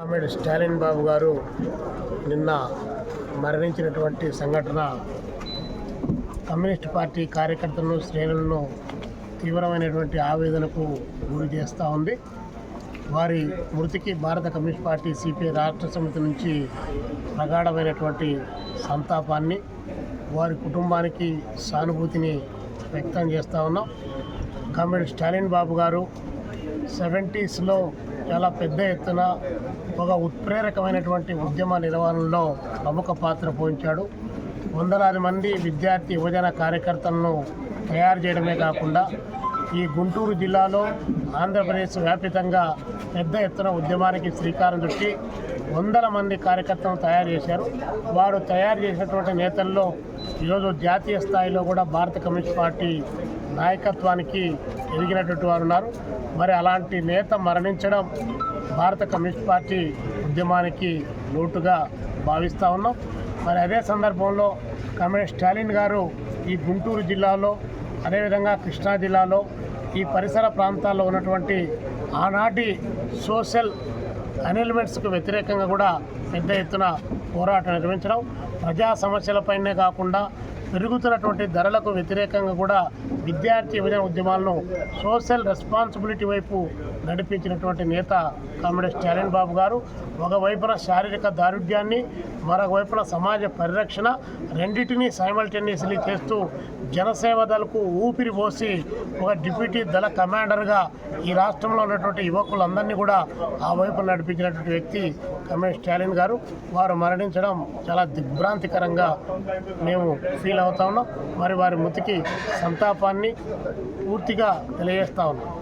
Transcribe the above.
కామెడ్ స్టాలిన్ బాబు గారు నిన్న మరణించినటువంటి సంఘటన కమ్యూనిస్ట్ పార్టీ కార్యకర్తలను శ్రేణులను తీవ్రమైనటువంటి ఆవేదనకు గురి చేస్తూ ఉంది. వారి మృతికి భారత కమ్యూనిస్ట్ పార్టీ సిపిఐ రాష్ట్ర సమితి నుంచి ప్రగాఢమైనటువంటి సంతాపాన్ని వారి కుటుంబానికి సానుభూతిని వ్యక్తం చేస్తూ ఉన్నాం. కామ్రేడ్ స్టాలిన్ బాబు గారు సెవెంటీస్లో చాలా పెద్ద ఎత్తున ఒక ఉత్ప్రేరకమైనటువంటి ఉద్యమ నిర్వహణలో ప్రముఖ పాత్ర పోయించాడు వందలాది మంది విద్యార్థి యువజన కార్యకర్తలను తయారు చేయడమే కాకుండా ఈ గుంటూరు జిల్లాలో ఆంధ్రప్రదేశ్ వ్యాపితంగా పెద్ద ఎత్తున ఉద్యమానికి శ్రీకారం చుట్టి వందల మంది కార్యకర్తలను తయారు చేశారు. వారు తయారు చేసినటువంటి నేతల్లో ఈరోజు జాతీయ స్థాయిలో కూడా భారత కమ్యూనిస్ట్ పార్టీ నాయకత్వానికి ఎదిగినటువంటి వారు ఉన్నారు. మరి అలాంటి నేత మరణించడం భారత కమ్యూనిస్ట్ పార్టీ ఉద్యమానికి లోటుగా భావిస్తూ ఉన్నాం. మరి అదే సందర్భంలో కమ్యూనిస్ట్ స్టాలిన్ గారు ఈ గుంటూరు జిల్లాలో అదేవిధంగా కృష్ణా జిల్లాలో ఈ పరిసర ప్రాంతాల్లో ఉన్నటువంటి ఆనాటి సోషల్ అనిల్మెంట్స్కు వ్యతిరేకంగా కూడా పెద్ద ఎత్తున పోరాటం నిర్వహించడం ప్రజా సమస్యలపైనే కాకుండా పెరుగుతున్నటువంటి ధరలకు వ్యతిరేకంగా కూడా విద్యార్థి విభజన ఉద్యమాలను సోషల్ రెస్పాన్సిబిలిటీ వైపు నడిపించినటువంటి నేత కామెడీ స్టాలిన్ బాబు గారు ఒకవైపున శారీరక దారుఢ్యాన్ని మరొకవైపున సమాజ పరిరక్షణ రెండింటినీ సైమల్టేనియస్లీ చేస్తూ జనసేవ దళకు ఊపిరి పోసి ఒక డిప్యూటీ దళ కమాండర్గా ఈ రాష్ట్రంలో ఉన్నటువంటి యువకులందరినీ కూడా ఆ వైపు నడిపించినటువంటి వ్యక్తి కమేష్ స్టాలిన్ గారు. వారు మరణించడం చాలా దిగ్భ్రాంతికరంగా మేము ఫీల్ అవుతా ఉన్నాం. మరి వారి మృతికి సంతాపాన్ని విషయాన్ని పూర్తిగా తెలియజేస్తా ఉన్నాం.